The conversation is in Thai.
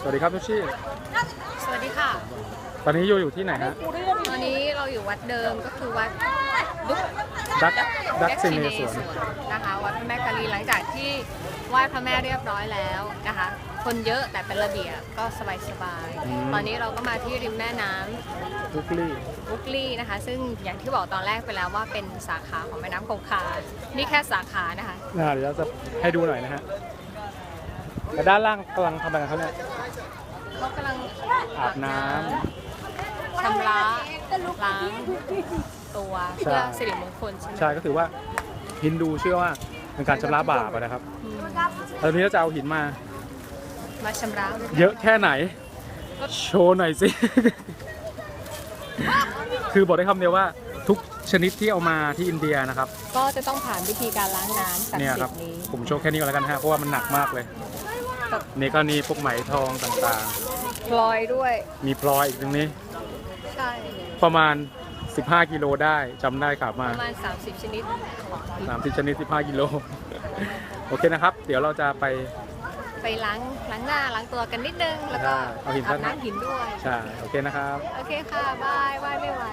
สวัสดีครับทุกชี่สวัสดีค่ะ ตอนนี้โยอยู่ที่ไหนฮะตอนนี้เราอยู่วัดเดิมก็คือวัดดุกดักดักซิซิเนเนสสววนนนะคะวัดพระแม่กาลีหลังจากที่ไหว้พระแม่เรียบร้อยแล้วนะคะ คนเยอะแต่เป็นระเบียบก็สบายสบายๆตอนนี้เราก็มาที่ริมแม่น้ำบุกลี่บุกลีนะคะ ซึ่งอย่างที่บอกตอนแรกไปแล้วว่าเป็นสาขาของแม่น้ำคงคา นี่แค่สาขานะคะอ่าเดี๋ยวเราจะให้ดูหน่อยนะฮะ แต่ด้านล่างกำลังทำอะไรกันเขาเนี่ยเขากำลังอาบน้ชำระล้างตัวเพื่อสิริมงคลใช่ไหมใช่ก็ถือว่าฮินดูเชื่อว่าเป็นการชำระบาปอะนะครับแล้วทีนี้เราจะเอาหินมา มาชำระเยอะแค่ไหน โชว์หน่อยสิ คือบอกได้คำเดียวว่าทุกชนิดที่เอามาที่อินเดียนะครับ ก็จะต้องผ่านวิธีการล้างน้ำศักเนี่ยดิ์สิครัทบธิ์นี้ ผมโชว์แค่นี้ก็แล้วกันฮะเพราะว่ามันหนักมากเลยกับ นี่ก็นี่พวกไหมทองต่างพลอยด้วย ๆ มีพลอยอีกตรงนี้ ใช่ ประมาณ 15 กิโลได้จำได้ครับปมาระมาณ 30 ชนิด 30ชนิด 15 กิโล โอเคนะครับ เดี๋ยวเราจะไป ไปล้างล้างหน้าล้างตัวกันนิดนึง แล้วก็ได้เอาหินอาบสักน้ำหินด้วย ใช่โอเคนะครับ โอเคค่ะ บายบายไม่ไหว